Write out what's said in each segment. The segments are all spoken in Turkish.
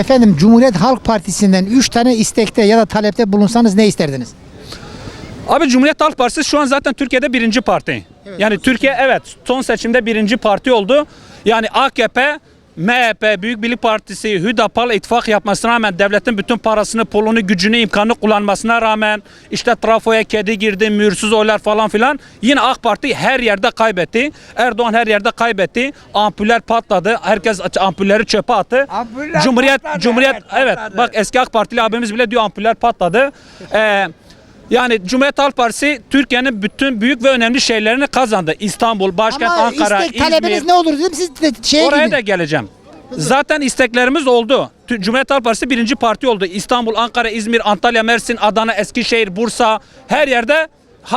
Efendim Cumhuriyet Halk Partisi'nden 3 tane istekte ya da talepte bulunsanız ne isterdiniz? Abi Cumhuriyet Halk Partisi şu an zaten Türkiye'de birinci parti. yani Türkiye evet son seçimde birinci parti oldu. Yani AKP, MHP, Büyük Birlik Partisi, Hüdapal ittifak yapmasına rağmen devletin bütün parasını, pulunu, gücünü, imkanını kullanmasına rağmen işte trafoya kedi girdi, mühürsüz oylar falan filan yine AK Parti her yerde kaybetti. Erdoğan her yerde kaybetti. Ampuller patladı. Herkes ampulleri çöpe attı. Ampuller Cumhuriyet patladı, Cumhuriyet evet, evet, patladı. bak eski AK Partili abimiz bile diyor ampuller patladı. Ee, yani Cumhuriyet Halk Partisi Türkiye'nin bütün büyük ve önemli şeylerini kazandı. İstanbul, başkent Ama Ankara, istek talebiniz İzmir. ne olur dedim siz de şeye Oraya gidin. da geleceğim. Zaten isteklerimiz oldu. Cumhuriyet Halk Partisi birinci parti oldu. İstanbul, Ankara, İzmir, Antalya, Mersin, Adana, Eskişehir, Bursa her yerde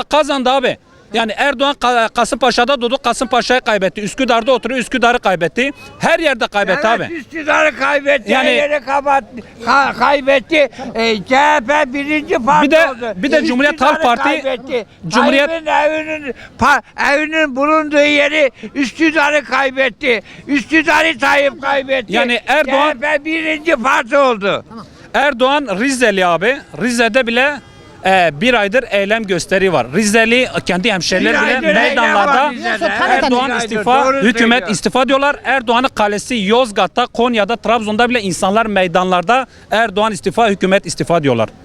kazandı abi. Yani Erdoğan Ka- Kasımpaşa'da doğdu, Kasımpaşa'yı kaybetti. Üsküdar'da oturuyor, Üsküdar'ı kaybetti. Her yerde kaybetti Evet, abi. Üsküdar'ı kaybetti. Yani- Yani, yeri kapat, ka- kaybetti. E, CHP birinci parti Bir de- oldu. bir de Cumhuriyet Halk Üsküdar'ı Parti- kaybetti. Cumhuriyet- Tayyip'in evinin, pa- evinin bulunduğu yeri Üsküdar'ı kaybetti. Üsküdar'ı Tayyip kaybetti. Yani Erdoğan- CHP birinci parti oldu. Erdoğan Rizeli abi. Rize'de bile e, bir aydır eylem gösteri var. Rizeli kendi hemşerileri Bir bile meydanlarda Erdoğan istifa, doğru hükümet söylüyor. istifa diyorlar. Erdoğan'ın kalesi Yozgat'ta, Konya'da, Trabzon'da bile insanlar meydanlarda Erdoğan istifa, hükümet istifa diyorlar.